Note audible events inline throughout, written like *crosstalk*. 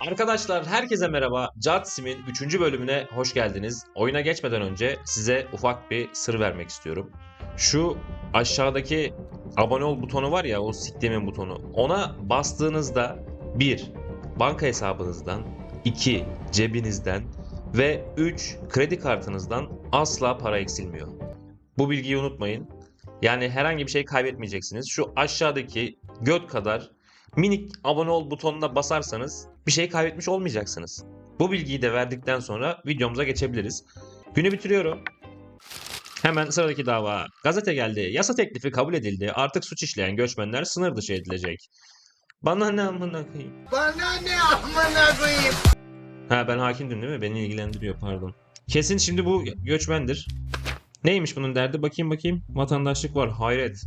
Arkadaşlar herkese merhaba. Jadsim'in 3. bölümüne hoş geldiniz. Oyuna geçmeden önce size ufak bir sır vermek istiyorum. Şu aşağıdaki abone ol butonu var ya o siklemin butonu. Ona bastığınızda 1. Banka hesabınızdan 2. Cebinizden ve 3. Kredi kartınızdan asla para eksilmiyor. Bu bilgiyi unutmayın. Yani herhangi bir şey kaybetmeyeceksiniz. Şu aşağıdaki göt kadar minik abone ol butonuna basarsanız bir şey kaybetmiş olmayacaksınız. Bu bilgiyi de verdikten sonra videomuza geçebiliriz. Günü bitiriyorum. Hemen sıradaki dava. Gazete geldi. Yasa teklifi kabul edildi. Artık suç işleyen göçmenler sınır dışı edilecek. Bana ne amına koyayım? Bana ne amına koyayım? Ha ben hakimdim değil mi? Beni ilgilendiriyor pardon. Kesin şimdi bu göçmendir. Neymiş bunun derdi? Bakayım bakayım. Vatandaşlık var. Hayret.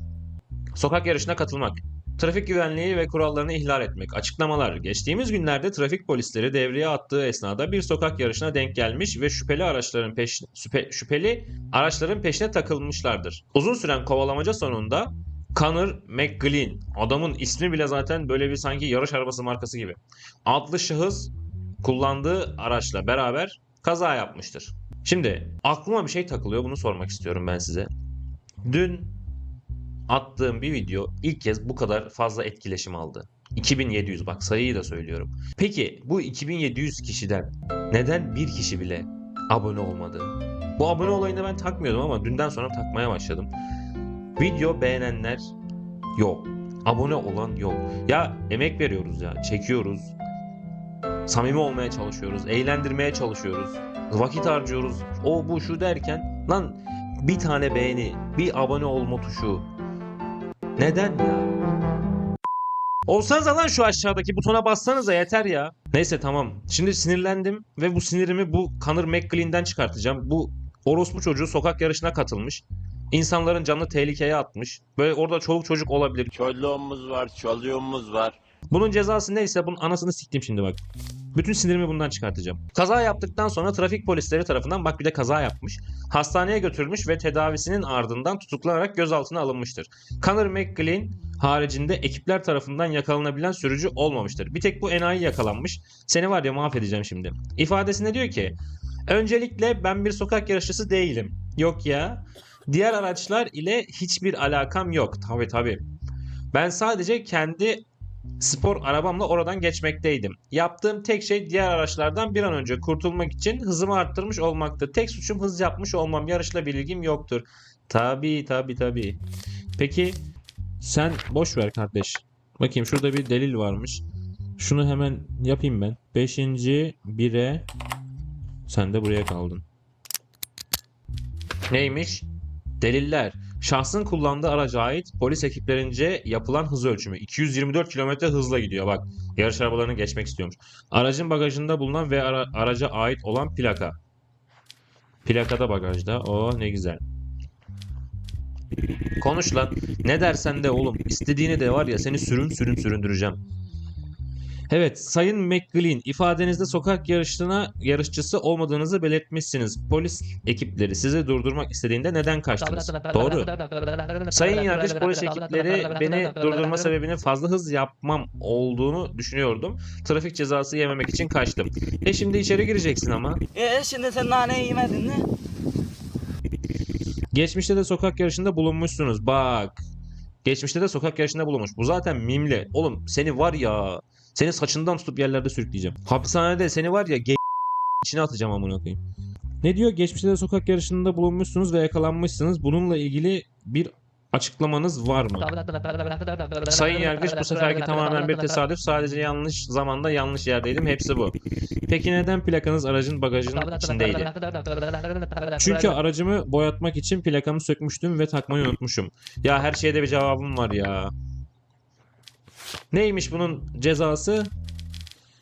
Sokak yarışına katılmak. Trafik güvenliği ve kurallarını ihlal etmek. Açıklamalar. Geçtiğimiz günlerde trafik polisleri devreye attığı esnada bir sokak yarışına denk gelmiş ve şüpheli araçların peş şüphe- şüpheli araçların peşine takılmışlardır. Uzun süren kovalamaca sonunda Connor McGlynn, adamın ismi bile zaten böyle bir sanki yarış arabası markası gibi. Adlı şahıs kullandığı araçla beraber kaza yapmıştır. Şimdi aklıma bir şey takılıyor bunu sormak istiyorum ben size. Dün attığım bir video ilk kez bu kadar fazla etkileşim aldı. 2700 bak sayıyı da söylüyorum. Peki bu 2700 kişiden neden bir kişi bile abone olmadı? Bu abone olayını ben takmıyordum ama dünden sonra takmaya başladım. Video beğenenler yok. Abone olan yok. Ya emek veriyoruz ya. Çekiyoruz. Samimi olmaya çalışıyoruz. Eğlendirmeye çalışıyoruz. Vakit harcıyoruz. O bu şu derken lan bir tane beğeni, bir abone olma tuşu. Neden ya? Olsanız lan şu aşağıdaki butona bassanıza yeter ya. Neyse tamam. Şimdi sinirlendim ve bu sinirimi bu Conor McGlynn'den çıkartacağım. Bu orospu çocuğu sokak yarışına katılmış. İnsanların canını tehlikeye atmış. Böyle orada çoluk çocuk olabilir. Çoluğumuz var, çocuğumuz var. Bunun cezası neyse bunun anasını siktim şimdi bak. Bütün sinirimi bundan çıkartacağım. Kaza yaptıktan sonra trafik polisleri tarafından bak bir de kaza yapmış. Hastaneye götürülmüş ve tedavisinin ardından tutuklanarak gözaltına alınmıştır. Conor McGlynn haricinde ekipler tarafından yakalanabilen sürücü olmamıştır. Bir tek bu enayi yakalanmış. Seni var ya mahvedeceğim şimdi. İfadesinde diyor ki Öncelikle ben bir sokak yarışçısı değilim. Yok ya. Diğer araçlar ile hiçbir alakam yok. Tabi tabi. Ben sadece kendi spor arabamla oradan geçmekteydim. Yaptığım tek şey diğer araçlardan bir an önce kurtulmak için hızımı arttırmış olmaktı. Tek suçum hız yapmış olmam. Yarışla bir ilgim yoktur. Tabi tabi tabi. Peki sen boş ver kardeş. Bakayım şurada bir delil varmış. Şunu hemen yapayım ben. Beşinci bire sen de buraya kaldın. Neymiş? Deliller. Şahsın kullandığı araca ait polis ekiplerince yapılan hız ölçümü. 224 km hızla gidiyor bak. Yarış arabalarını geçmek istiyormuş. Aracın bagajında bulunan ve ara- araca ait olan plaka. Plaka da bagajda. O ne güzel. Konuş lan. Ne dersen de oğlum. İstediğini de var ya seni sürün sürün süründüreceğim. Evet, Sayın McGlynn, ifadenizde sokak yarışına yarışçısı olmadığınızı belirtmişsiniz. Polis ekipleri sizi durdurmak istediğinde neden kaçtınız? Doğru. Sayın yargıç polis ekipleri beni durdurma sebebinin fazla hız yapmam olduğunu düşünüyordum. Trafik cezası yememek için kaçtım. E şimdi içeri gireceksin ama. E şimdi sen naneyi yemedin mi? Geçmişte de sokak yarışında bulunmuşsunuz. Bak. Geçmişte de sokak yarışında bulunmuş. Bu zaten mimli. Oğlum seni var ya. Seni saçından tutup yerlerde sürükleyeceğim. Hapishanede seni var ya içine atacağım amına koyayım. Ne diyor? Geçmişte de sokak yarışında bulunmuşsunuz ve yakalanmışsınız. Bununla ilgili bir açıklamanız var mı? Sayın Yargıç bu seferki tamamen bir tesadüf. Sadece yanlış zamanda yanlış yerdeydim. Hepsi bu. Peki neden plakanız aracın bagajının içindeydi? Çünkü aracımı boyatmak için plakamı sökmüştüm ve takmayı unutmuşum. Ya her şeyde bir cevabım var ya. Neymiş bunun cezası?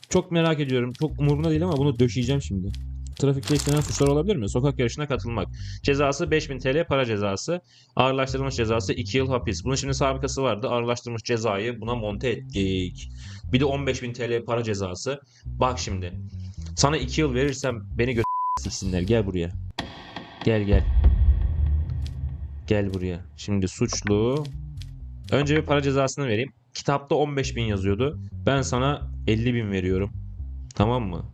Çok merak ediyorum. Çok umurumda değil ama bunu döşeyeceğim şimdi. Trafikte istenen suçlar olabilir mi? Sokak yarışına katılmak. Cezası 5000 TL para cezası. Ağırlaştırılmış cezası 2 yıl hapis. Bunun şimdi sabıkası vardı. Ağırlaştırılmış cezayı buna monte ettik. Bir de 15.000 TL para cezası. Bak şimdi. Sana 2 yıl verirsem beni gö. Gel buraya. Gel gel. Gel buraya. Şimdi suçlu. Önce bir para cezasını vereyim. Kitapta 15.000 yazıyordu. Ben sana 50.000 veriyorum. Tamam mı?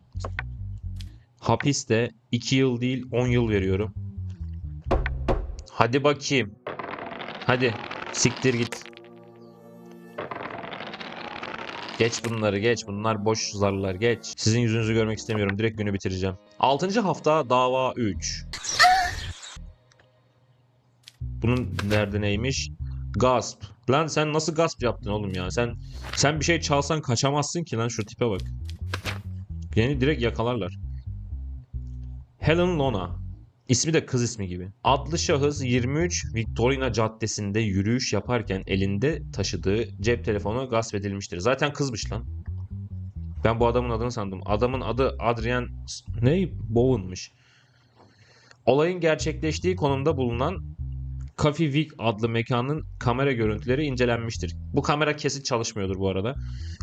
Hapiste 2 yıl değil 10 yıl veriyorum. Hadi bakayım. Hadi siktir git. Geç bunları geç. Bunlar boş zarlar geç. Sizin yüzünüzü görmek istemiyorum. Direkt günü bitireceğim. 6. hafta dava 3. Bunun derdi neymiş? Gasp. Lan sen nasıl gasp yaptın oğlum ya? Sen sen bir şey çalsan kaçamazsın ki lan şu tipe bak. Beni direkt yakalarlar. Helen Lona. İsmi de kız ismi gibi. Adlı şahıs 23 Victorina Caddesi'nde yürüyüş yaparken elinde taşıdığı cep telefonu gasp edilmiştir. Zaten kızmış lan. Ben bu adamın adını sandım. Adamın adı Adrian ne? Bowen'mış. Olayın gerçekleştiği konumda bulunan Coffee Week adlı mekanın kamera görüntüleri incelenmiştir. Bu kamera kesin çalışmıyordur bu arada.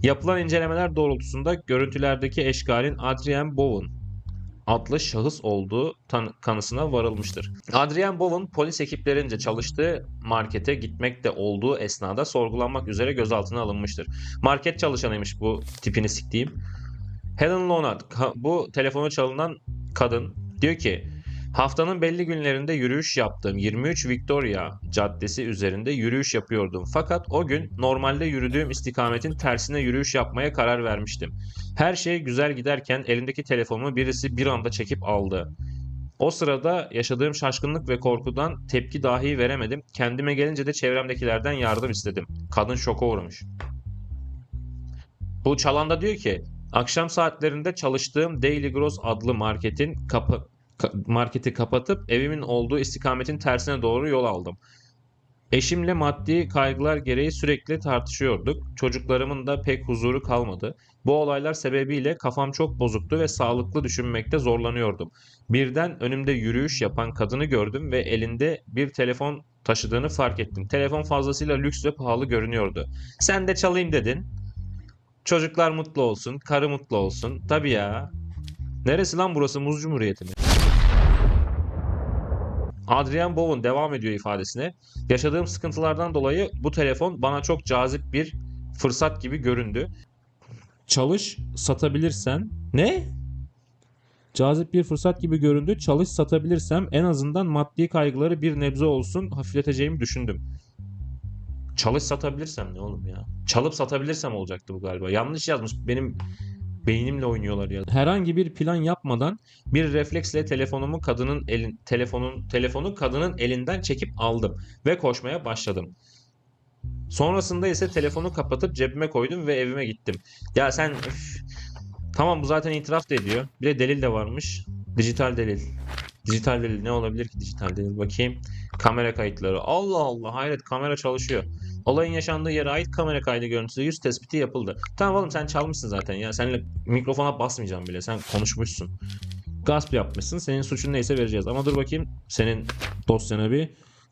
Yapılan incelemeler doğrultusunda görüntülerdeki eşkalin Adrian Bowen adlı şahıs olduğu kanısına varılmıştır. Adrian Bowen polis ekiplerince çalıştığı markete gitmekte olduğu esnada sorgulanmak üzere gözaltına alınmıştır. Market çalışanıymış bu tipini siktiğim. Helen Lonard bu telefonu çalınan kadın diyor ki Haftanın belli günlerinde yürüyüş yaptım. 23 Victoria Caddesi üzerinde yürüyüş yapıyordum. Fakat o gün normalde yürüdüğüm istikametin tersine yürüyüş yapmaya karar vermiştim. Her şey güzel giderken elimdeki telefonumu birisi bir anda çekip aldı. O sırada yaşadığım şaşkınlık ve korkudan tepki dahi veremedim. Kendime gelince de çevremdekilerden yardım istedim. Kadın şoka uğramış. Bu çalan da diyor ki akşam saatlerinde çalıştığım Daily Gross adlı marketin kapı ka- marketi kapatıp evimin olduğu istikametin tersine doğru yol aldım. Eşimle maddi kaygılar gereği sürekli tartışıyorduk. Çocuklarımın da pek huzuru kalmadı. Bu olaylar sebebiyle kafam çok bozuktu ve sağlıklı düşünmekte zorlanıyordum. Birden önümde yürüyüş yapan kadını gördüm ve elinde bir telefon taşıdığını fark ettim. Telefon fazlasıyla lüks ve pahalı görünüyordu. Sen de çalayım dedin. Çocuklar mutlu olsun, karı mutlu olsun. Tabii ya. Neresi lan burası? Muz Cumhuriyeti mi? Adrian Bowen devam ediyor ifadesine. Yaşadığım sıkıntılardan dolayı bu telefon bana çok cazip bir fırsat gibi göründü. Çalış satabilirsen ne? Cazip bir fırsat gibi göründü. Çalış satabilirsem en azından maddi kaygıları bir nebze olsun hafifleteceğimi düşündüm. Çalış satabilirsem ne oğlum ya? Çalıp satabilirsem olacaktı bu galiba. Yanlış yazmış. Benim beynimle oynuyorlar ya. Herhangi bir plan yapmadan bir refleksle telefonumu kadının elin telefonun telefonu kadının elinden çekip aldım ve koşmaya başladım. Sonrasında ise telefonu kapatıp cebime koydum ve evime gittim. Ya sen üf. Tamam bu zaten itiraf da ediyor. Bir de delil de varmış. Dijital delil. Dijital delil ne olabilir ki dijital delil? Bakayım. Kamera kayıtları. Allah Allah hayret kamera çalışıyor. Olayın yaşandığı yere ait kamera kaydı görüntüsü yüz tespiti yapıldı. Tamam oğlum sen çalmışsın zaten ya. Seninle mikrofona basmayacağım bile. Sen konuşmuşsun. Gasp yapmışsın. Senin suçun neyse vereceğiz. Ama dur bakayım senin dosyana bir.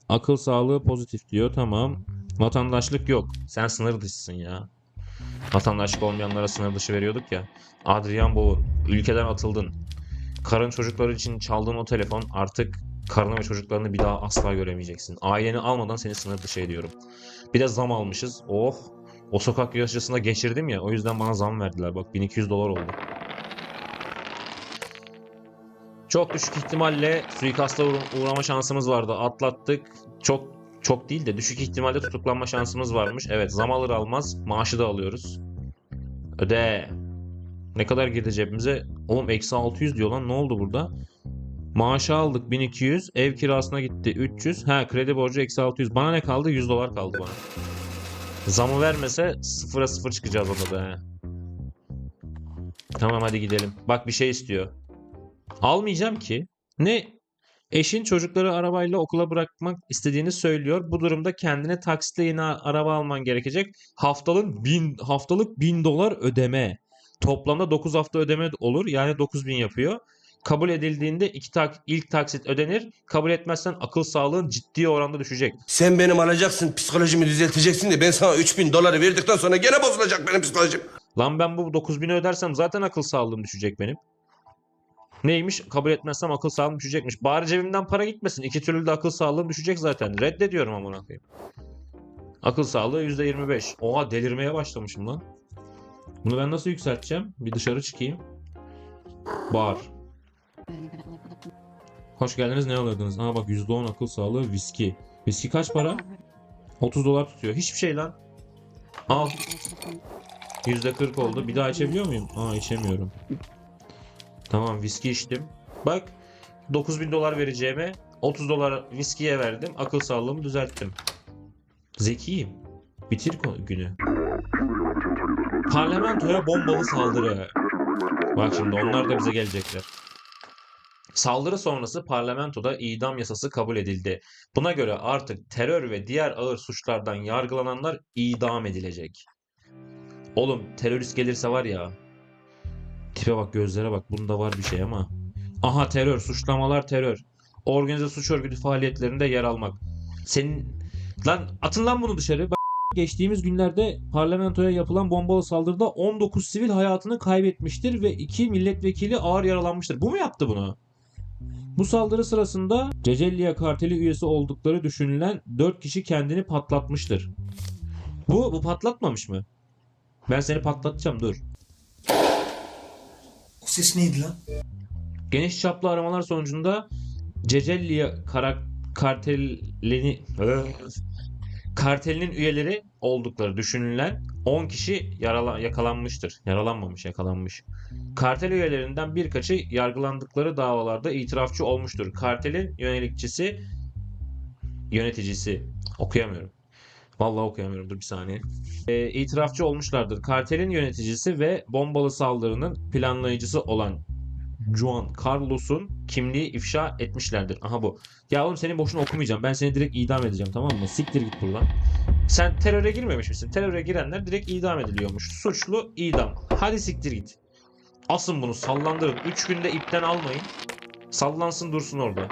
Akıl sağlığı pozitif diyor. Tamam. Vatandaşlık yok. Sen sınır dışısın ya. Vatandaşlık olmayanlara sınır dışı veriyorduk ya. Adrian Bowen. Ülkeden atıldın. Karın çocukları için çaldığın o telefon artık karını ve çocuklarını bir daha asla göremeyeceksin. Aileni almadan seni sınır dışı ediyorum. Bir de zam almışız. Oh. O sokak yaşasında geçirdim ya. O yüzden bana zam verdiler. Bak 1200 dolar oldu. Çok düşük ihtimalle suikasta uğra- uğrama şansımız vardı. Atlattık. Çok çok değil de düşük ihtimalle tutuklanma şansımız varmış. Evet zam alır almaz maaşı da alıyoruz. Öde. Ne kadar girdi cebimize? Oğlum eksi 600 diyor lan ne oldu burada? Maaşı aldık 1200. Ev kirasına gitti 300. Ha kredi borcu eksi 600. Bana ne kaldı? 100 dolar kaldı bana. Zamı vermese sıfıra sıfır çıkacağız onda da. he. Tamam hadi gidelim. Bak bir şey istiyor. Almayacağım ki. Ne? Eşin çocukları arabayla okula bırakmak istediğini söylüyor. Bu durumda kendine taksitle yeni araba alman gerekecek. Haftalık bin, haftalık 1000 dolar ödeme. Toplamda 9 hafta ödeme olur. Yani 9000 yapıyor. Kabul edildiğinde iki tak, ilk taksit ödenir. Kabul etmezsen akıl sağlığın ciddi oranda düşecek. Sen benim alacaksın, psikolojimi düzelteceksin de ben sana 3000 doları verdikten sonra gene bozulacak benim psikolojim. Lan ben bu 9000'i ödersem zaten akıl sağlığım düşecek benim. Neymiş? Kabul etmezsem akıl sağlığım düşecekmiş. Bari cebimden para gitmesin. İki türlü de akıl sağlığım düşecek zaten. Reddediyorum amına koyayım. Akıl sağlığı %25. Oha delirmeye başlamışım lan. Bunu ben nasıl yükselteceğim? Bir dışarı çıkayım. Bar. Hoş geldiniz ne alırdınız? Aa bak %10 akıl sağlığı viski. Viski kaç para? 30 dolar tutuyor. Hiçbir şey lan. Al. %40 oldu. Bir daha içebiliyor muyum? Aa içemiyorum. Tamam viski içtim. Bak 9000 dolar vereceğime 30 dolar viskiye verdim. Akıl sağlığımı düzelttim. Zekiyim. Bitir günü. Parlamentoya bombalı saldırı. Bak şimdi onlar da bize gelecekler. Saldırı sonrası parlamentoda idam yasası kabul edildi. Buna göre artık terör ve diğer ağır suçlardan yargılananlar idam edilecek. Oğlum terörist gelirse var ya. Tipe bak gözlere bak bunda var bir şey ama. Aha terör suçlamalar terör. Organize suç örgütü faaliyetlerinde yer almak. Senin lan atın lan bunu dışarı. Bak, *laughs* Geçtiğimiz günlerde parlamentoya yapılan bombalı saldırıda 19 sivil hayatını kaybetmiştir ve 2 milletvekili ağır yaralanmıştır. Bu mu yaptı bunu? Bu saldırı sırasında Cecelliya karteli üyesi oldukları düşünülen 4 kişi kendini patlatmıştır. Bu bu patlatmamış mı? Ben seni patlatacağım dur. O ses neydi lan? Geniş çaplı aramalar sonucunda Cecelliya kara kartelini kartelinin üyeleri oldukları düşünülen 10 kişi yarala, yakalanmıştır. Yaralanmamış, yakalanmış. Kartel üyelerinden birkaçı yargılandıkları davalarda itirafçı olmuştur. Kartelin yönelikçisi yöneticisi okuyamıyorum. Vallahi okuyamıyorum. Dur bir saniye. E, itirafçı olmuşlardır. Kartelin yöneticisi ve bombalı saldırının planlayıcısı olan Juan Carlos'un kimliği ifşa etmişlerdir. Aha bu. Ya oğlum senin boşuna okumayacağım. Ben seni direkt idam edeceğim tamam mı? Siktir git buradan. Sen teröre girmemiş misin? Teröre girenler direkt idam ediliyormuş. Suçlu idam. Hadi siktir git. Asın bunu sallandırın. 3 günde ipten almayın. Sallansın dursun orada.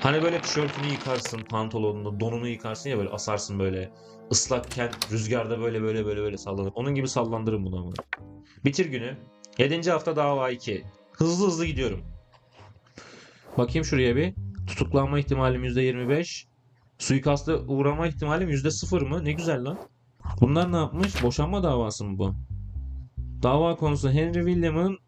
Hani böyle tişörtünü yıkarsın, pantolonunu, donunu yıkarsın ya böyle asarsın böyle. Islakken rüzgarda böyle böyle böyle böyle sallanır. Onun gibi sallandırın bunu ama. Bitir günü. 7. hafta dava 2. Hızlı hızlı gidiyorum. Bakayım şuraya bir. Tutuklanma ihtimalim %25. Suikasta uğrama ihtimalim %0 mı? Ne güzel lan. Bunlar ne yapmış? Boşanma davası mı bu? Dava konusu Henry William'ın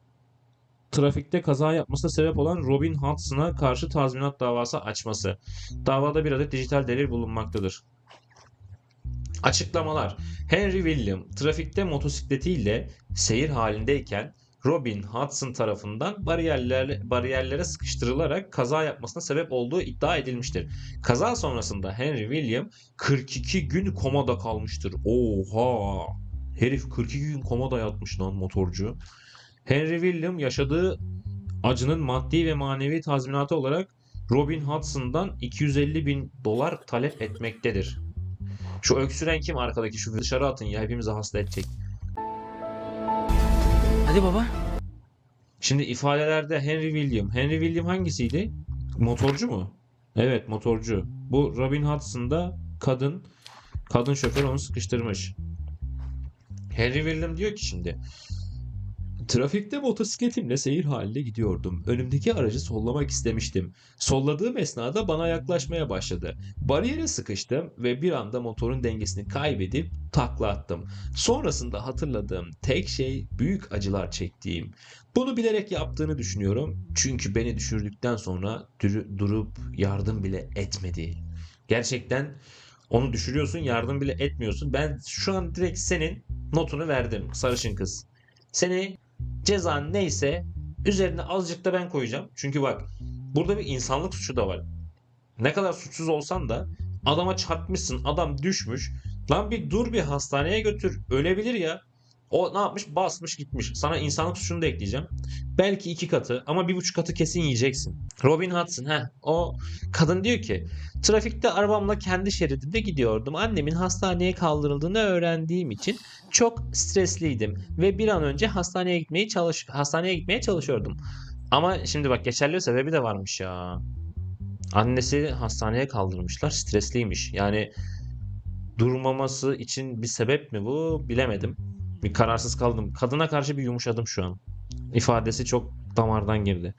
trafikte kaza yapmasına sebep olan Robin Hudson'a karşı tazminat davası açması. Davada bir adet dijital delil bulunmaktadır. Açıklamalar. Henry William trafikte motosikletiyle seyir halindeyken Robin Hudson tarafından bariyerler, bariyerlere sıkıştırılarak kaza yapmasına sebep olduğu iddia edilmiştir. Kaza sonrasında Henry William 42 gün komada kalmıştır. Oha! Herif 42 gün komada yatmış lan motorcu. Henry William yaşadığı acının maddi ve manevi tazminatı olarak Robin Hudson'dan 250 bin dolar talep etmektedir. Şu öksüren kim arkadaki şu dışarı atın ya hepimizi hasta edecek. Hadi baba. Şimdi ifadelerde Henry William. Henry William hangisiydi? Motorcu mu? Evet motorcu. Bu Robin Hudson'da kadın kadın şoför onu sıkıştırmış. Henry William diyor ki şimdi Trafikte motosikletimle seyir halinde gidiyordum. Önümdeki aracı sollamak istemiştim. Solladığım esnada bana yaklaşmaya başladı. Bariyere sıkıştım ve bir anda motorun dengesini kaybedip takla attım. Sonrasında hatırladığım tek şey büyük acılar çektiğim. Bunu bilerek yaptığını düşünüyorum. Çünkü beni düşürdükten sonra durup yardım bile etmedi. Gerçekten onu düşürüyorsun yardım bile etmiyorsun. Ben şu an direkt senin notunu verdim sarışın kız. Seni cezan neyse üzerine azıcık da ben koyacağım. Çünkü bak burada bir insanlık suçu da var. Ne kadar suçsuz olsan da adama çarpmışsın adam düşmüş. Lan bir dur bir hastaneye götür ölebilir ya. O ne yapmış? Basmış gitmiş. Sana insanlık suçunu da ekleyeceğim. Belki iki katı ama bir buçuk katı kesin yiyeceksin. Robin Hudson ha o kadın diyor ki trafikte arabamla kendi şeridimde gidiyordum. Annemin hastaneye kaldırıldığını öğrendiğim için çok stresliydim ve bir an önce hastaneye gitmeyi çalış hastaneye gitmeye çalışıyordum. Ama şimdi bak geçerli sebebi de varmış ya. Annesi hastaneye kaldırmışlar. Stresliymiş. Yani durmaması için bir sebep mi bu bilemedim. Bir kararsız kaldım. Kadına karşı bir yumuşadım şu an. İfadesi çok damardan girdi.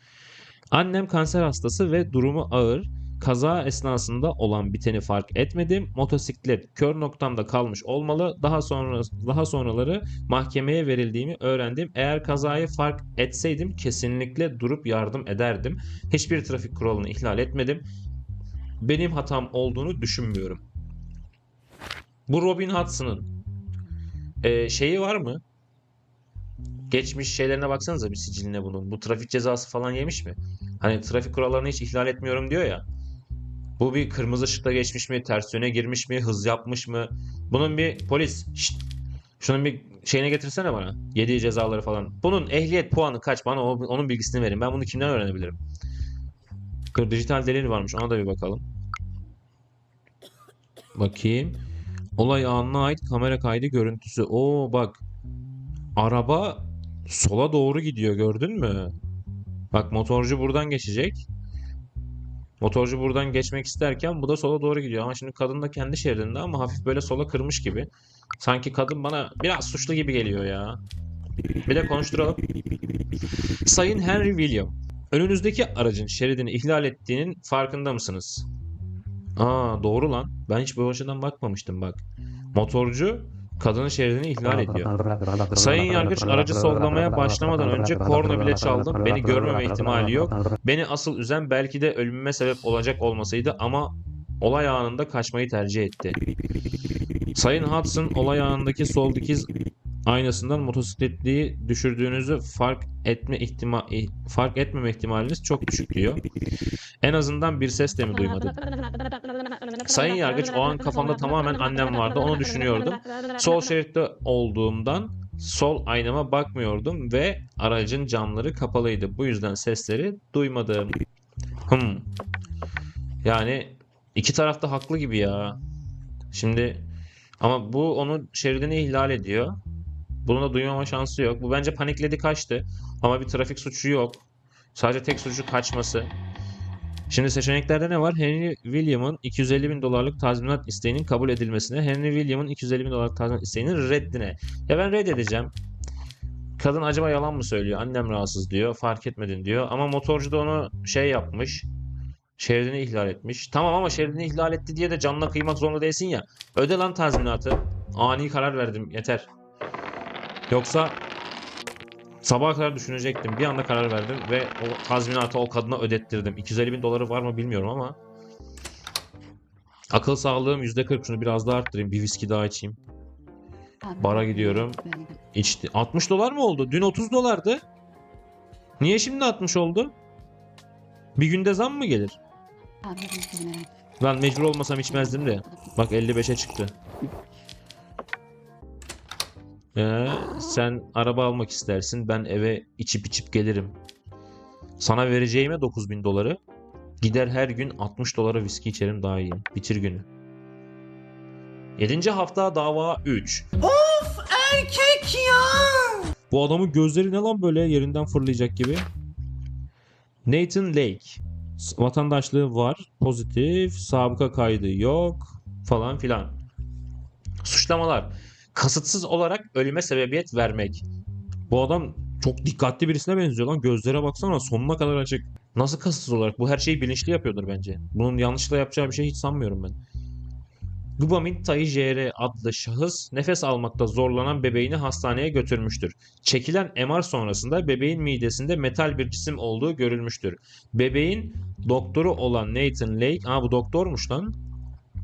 Annem kanser hastası ve durumu ağır. kaza esnasında olan biteni fark etmedim. Motosiklet kör noktamda kalmış olmalı. Daha sonra daha sonraları mahkemeye verildiğimi öğrendim. Eğer kazayı fark etseydim kesinlikle durup yardım ederdim. Hiçbir trafik kuralını ihlal etmedim. Benim hatam olduğunu düşünmüyorum. Bu Robin Hudson'ın e, şeyi var mı? Geçmiş şeylerine baksanıza bir siciline bunun. Bu trafik cezası falan yemiş mi? Hani trafik kurallarını hiç ihlal etmiyorum diyor ya. Bu bir kırmızı ışıkta geçmiş mi? Ters yöne girmiş mi? Hız yapmış mı? Bunun bir polis. Şşt, şunun bir şeyine getirsene bana. Yediği cezaları falan. Bunun ehliyet puanı kaç? Bana onun bilgisini verin. Ben bunu kimden öğrenebilirim? Dijital delil varmış. Ona da bir bakalım. Bakayım. Olay anına ait kamera kaydı görüntüsü. Oo bak. Araba sola doğru gidiyor gördün mü? Bak motorcu buradan geçecek. Motorcu buradan geçmek isterken bu da sola doğru gidiyor. Ama şimdi kadın da kendi şeridinde ama hafif böyle sola kırmış gibi. Sanki kadın bana biraz suçlu gibi geliyor ya. Bir de konuşturalım. Sayın Henry William, önünüzdeki aracın şeridini ihlal ettiğinin farkında mısınız? Aa doğru lan. Ben hiç bu açıdan bakmamıştım bak. Motorcu kadının şeridini ihlal ediyor. Sayın Yargıç aracı sollamaya başlamadan önce korna bile çaldım. Beni görmeme ihtimali yok. Beni asıl üzen belki de ölümüme sebep olacak olmasıydı ama olay anında kaçmayı tercih etti. Sayın Hudson olay anındaki sol dikiz aynasından motosikletliyi düşürdüğünüzü fark etme ihtima fark etmeme ihtimaliniz çok düşük diyor. En azından bir ses de mi duymadı? Sayın Yargıç o an kafamda tamamen annem vardı. Onu düşünüyordum. Sol şeritte olduğumdan sol aynama bakmıyordum ve aracın camları kapalıydı. Bu yüzden sesleri duymadım. Hmm. Yani iki taraf da haklı gibi ya. Şimdi ama bu onun şeridini ihlal ediyor. Bunu da duymama şansı yok. Bu bence panikledi kaçtı. Ama bir trafik suçu yok. Sadece tek suçu kaçması. Şimdi seçeneklerde ne var? Henry William'ın 250 bin dolarlık tazminat isteğinin kabul edilmesine, Henry William'ın 250 bin dolarlık tazminat isteğinin reddine. Ya ben reddedeceğim. Kadın acaba yalan mı söylüyor? Annem rahatsız diyor. Fark etmedin diyor. Ama motorcu da onu şey yapmış. Şeridini ihlal etmiş. Tamam ama şeridini ihlal etti diye de canına kıymak zorunda değilsin ya. Öde lan tazminatı. Ani karar verdim. Yeter. Yoksa Sabaha kadar düşünecektim. Bir anda karar verdim ve o tazminatı o kadına ödettirdim. 250 bin doları var mı bilmiyorum ama akıl sağlığım %40 şunu biraz daha arttırayım. Bir viski daha içeyim. Bara gidiyorum. İçti. 60 dolar mı oldu? Dün 30 dolardı. Niye şimdi 60 oldu? Bir günde zam mı gelir? Ben mecbur olmasam içmezdim de. Bak 55'e çıktı. Ee, sen araba almak istersin. Ben eve içip içip gelirim. Sana vereceğime 9000 doları gider her gün 60 dolara viski içerim daha iyi. Bitir günü. 7. hafta dava 3. Of erkek ya. Bu adamın gözleri ne lan böyle yerinden fırlayacak gibi. Nathan Lake. Vatandaşlığı var. Pozitif. Sabıka kaydı yok. Falan filan. Suçlamalar kasıtsız olarak ölüme sebebiyet vermek. Bu adam çok dikkatli birisine benziyor lan. Gözlere baksana sonuna kadar açık. Nasıl kasıtsız olarak? Bu her şeyi bilinçli yapıyordur bence. Bunun yanlışlıkla yapacağı bir şey hiç sanmıyorum ben. Gubamit Tayi JR adlı şahıs nefes almakta zorlanan bebeğini hastaneye götürmüştür. Çekilen MR sonrasında bebeğin midesinde metal bir cisim olduğu görülmüştür. Bebeğin doktoru olan Nathan Lake, aa bu doktormuş lan.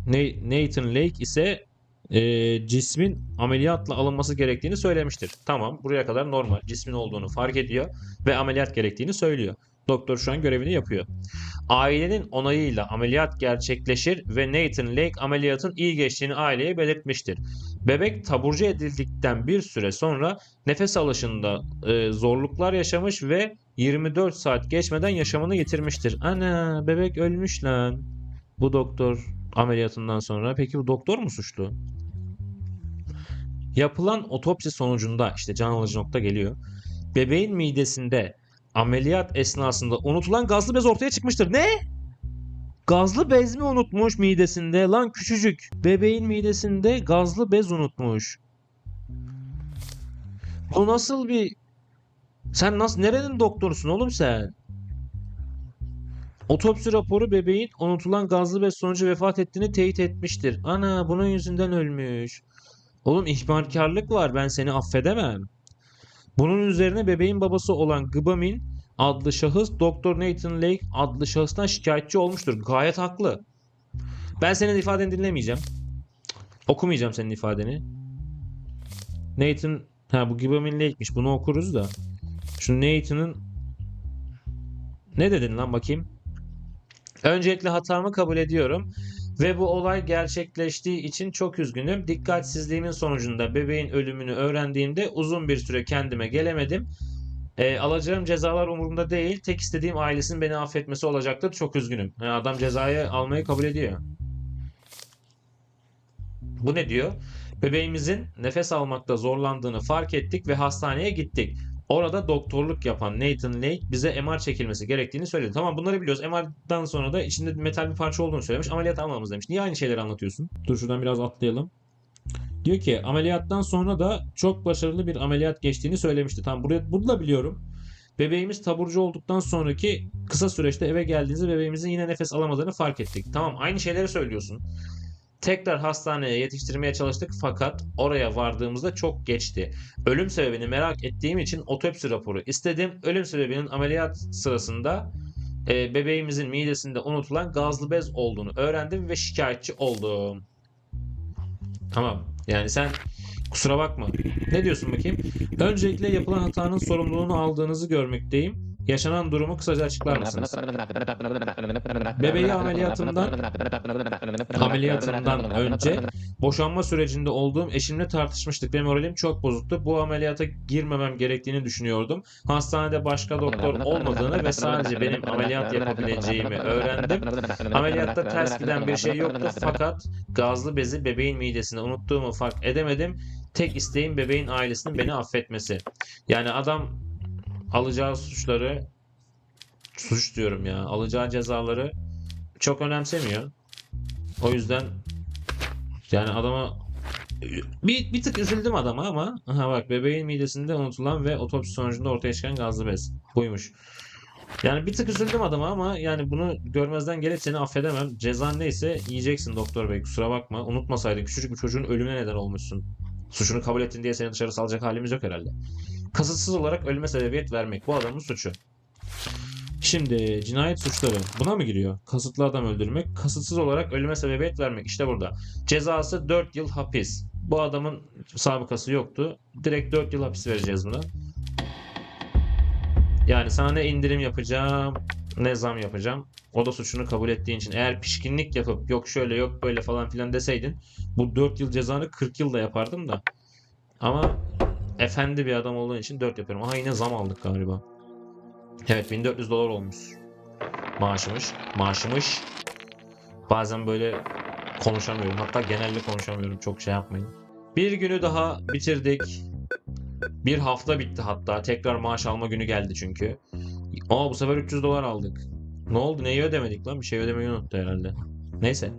Na- Nathan Lake ise e, cismin ameliyatla alınması gerektiğini söylemiştir. Tamam buraya kadar normal. Cismin olduğunu fark ediyor ve ameliyat gerektiğini söylüyor. Doktor şu an görevini yapıyor. Ailenin onayıyla ameliyat gerçekleşir ve Nathan Lake ameliyatın iyi geçtiğini aileye belirtmiştir. Bebek taburcu edildikten bir süre sonra nefes alışında e, zorluklar yaşamış ve 24 saat geçmeden yaşamını yitirmiştir. Ana bebek ölmüş lan. Bu doktor ameliyatından sonra. Peki bu doktor mu suçlu? Yapılan otopsi sonucunda işte can alıcı nokta geliyor. Bebeğin midesinde ameliyat esnasında unutulan gazlı bez ortaya çıkmıştır. Ne? Gazlı bez mi unutmuş midesinde? Lan küçücük. Bebeğin midesinde gazlı bez unutmuş. Bu nasıl bir... Sen nasıl nerenin doktorusun oğlum sen? Otopsi raporu bebeğin unutulan gazlı bez sonucu vefat ettiğini teyit etmiştir. Ana bunun yüzünden ölmüş. Oğlum ihmalkarlık var ben seni affedemem. Bunun üzerine bebeğin babası olan Gbamin adlı şahıs Dr. Nathan Lake adlı şahıstan şikayetçi olmuştur. Gayet haklı. Ben senin ifadeni dinlemeyeceğim. Okumayacağım senin ifadeni. Nathan ha bu Gbamin Lake'miş bunu okuruz da. Şu Nathan'ın ne dedin lan bakayım? Öncelikle hatamı kabul ediyorum ve bu olay gerçekleştiği için çok üzgünüm. Dikkatsizliğimin sonucunda bebeğin ölümünü öğrendiğimde uzun bir süre kendime gelemedim. Ee, alacağım cezalar umurumda değil. Tek istediğim ailesinin beni affetmesi olacaktır. Çok üzgünüm. Ha, adam cezayı almayı kabul ediyor. Bu ne diyor? Bebeğimizin nefes almakta zorlandığını fark ettik ve hastaneye gittik. Orada doktorluk yapan Nathan Lake bize MR çekilmesi gerektiğini söyledi. Tamam bunları biliyoruz. MR'dan sonra da içinde metal bir parça olduğunu söylemiş. Ameliyat almamız demiş. Niye aynı şeyleri anlatıyorsun? Dur şuradan biraz atlayalım. Diyor ki ameliyattan sonra da çok başarılı bir ameliyat geçtiğini söylemişti. Tamam buraya, bunu da biliyorum. Bebeğimiz taburcu olduktan sonraki kısa süreçte eve geldiğinizde bebeğimizin yine nefes alamadığını fark ettik. Tamam aynı şeyleri söylüyorsun. Tekrar hastaneye yetiştirmeye çalıştık fakat oraya vardığımızda çok geçti. Ölüm sebebini merak ettiğim için otopsi raporu istedim. Ölüm sebebinin ameliyat sırasında e, bebeğimizin midesinde unutulan gazlı bez olduğunu öğrendim ve şikayetçi oldum. Tamam. Yani sen kusura bakma. Ne diyorsun bakayım? Öncelikle yapılan hatanın sorumluluğunu aldığınızı görmekteyim. Yaşanan durumu kısaca açıklar mısınız? Bebeği ameliyatından ameliyatından önce boşanma sürecinde olduğum eşimle tartışmıştık ve moralim çok bozuktu. Bu ameliyata girmemem gerektiğini düşünüyordum. Hastanede başka doktor olmadığını ve sadece benim ameliyat yapabileceğimi öğrendim. Ameliyatta ters giden bir şey yoktu fakat gazlı bezi bebeğin midesinde unuttuğumu fark edemedim. Tek isteğim bebeğin ailesinin beni affetmesi. Yani adam alacağı suçları suç diyorum ya alacağı cezaları çok önemsemiyor. O yüzden yani adama bir, bir tık üzüldüm adama ama aha bak bebeğin midesinde unutulan ve otopsi sonucunda ortaya çıkan gazlı bez. Buymuş. Yani bir tık üzüldüm adama ama yani bunu görmezden gelip seni affedemem. Cezan neyse yiyeceksin doktor bey kusura bakma. Unutmasaydın küçücük bir çocuğun ölümüne neden olmuşsun. Suçunu kabul ettin diye seni dışarı salacak halimiz yok herhalde. Kasıtsız olarak ölüme sebebiyet vermek bu adamın suçu. Şimdi cinayet suçları buna mı giriyor? Kasıtlı adam öldürmek, kasıtsız olarak ölüme sebebiyet vermek işte burada. Cezası 4 yıl hapis. Bu adamın sabıkası yoktu. Direkt 4 yıl hapis vereceğiz buna. Yani sana ne indirim yapacağım, ne zam yapacağım. O da suçunu kabul ettiğin için. Eğer pişkinlik yapıp yok şöyle yok böyle falan filan deseydin bu 4 yıl cezanı 40 yılda yapardım da. Ama efendi bir adam olduğun için 4 yapıyorum. Aha yine zam aldık galiba. Evet 1400 dolar olmuş. Maaşımış. Maaşımış. Bazen böyle konuşamıyorum. Hatta genelde konuşamıyorum. Çok şey yapmayın. Bir günü daha bitirdik. Bir hafta bitti hatta. Tekrar maaş alma günü geldi çünkü. Aa bu sefer 300 dolar aldık. Ne oldu? Neyi ödemedik lan? Bir şey ödemeyi unuttu herhalde. Neyse.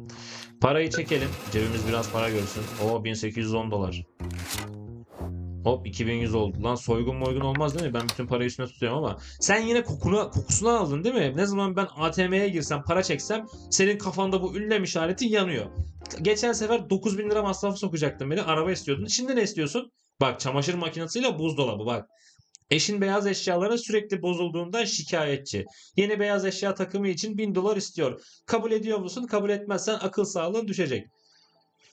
Parayı çekelim. Cebimiz biraz para görsün. O 1810 dolar. Hop 2100 oldu. Lan soygun moygun olmaz değil mi? Ben bütün parayı üstüne tutuyorum ama sen yine kokunu, kokusunu aldın değil mi? Ne zaman ben ATM'ye girsem para çeksem senin kafanda bu ünlem işareti yanıyor. Geçen sefer 9000 lira masrafı sokacaktın beni. Araba istiyordun. Şimdi ne istiyorsun? Bak çamaşır makinesiyle buzdolabı bak. Eşin beyaz eşyalara sürekli bozulduğundan şikayetçi. Yeni beyaz eşya takımı için 1000 dolar istiyor. Kabul ediyor musun? Kabul etmezsen akıl sağlığın düşecek.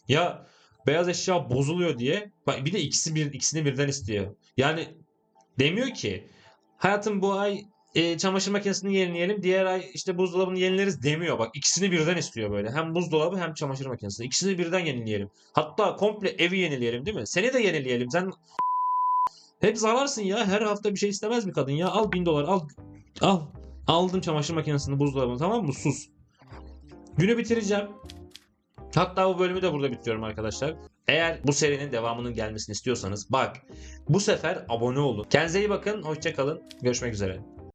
Ya beyaz eşya bozuluyor diye bak bir de ikisi bir ikisini birden istiyor. Yani demiyor ki hayatım bu ay e, çamaşır makinesini yenileyelim diğer ay işte buzdolabını yenileriz demiyor. Bak ikisini birden istiyor böyle. Hem buzdolabı hem çamaşır makinesini. İkisini birden yenileyelim. Hatta komple evi yenileyelim değil mi? Seni de yenileyelim. Sen hep zararsın ya. Her hafta bir şey istemez mi kadın ya? Al bin dolar al. Al. Aldım çamaşır makinesini buzdolabını tamam mı? Sus. Günü bitireceğim. Hatta bu bölümü de burada bitiriyorum arkadaşlar. Eğer bu serinin devamının gelmesini istiyorsanız bak bu sefer abone olun. Kendinize iyi bakın. Hoşçakalın. Görüşmek üzere.